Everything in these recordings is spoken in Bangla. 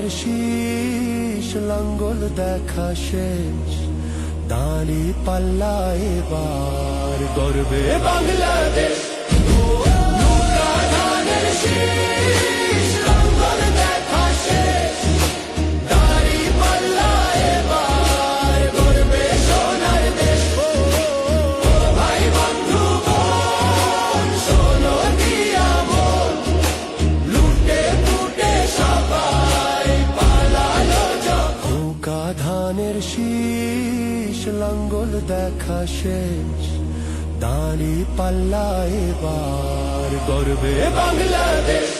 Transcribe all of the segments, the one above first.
ধানের শীষ লাঙ্গল দেখা শেষ। দাঁড়ি পাল্লা বার গর্বে বাংলাদেশ। শীষ লাঙ্গল দেখা শেষ দাঁড়ি পাল্লা এবার গর্বে। বাংলাদেশ।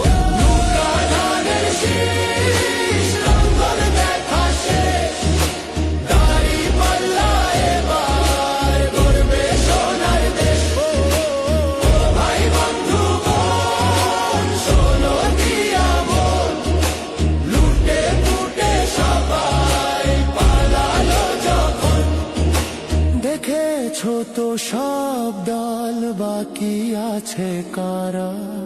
ছোট সব দল বাকি আছে কারা?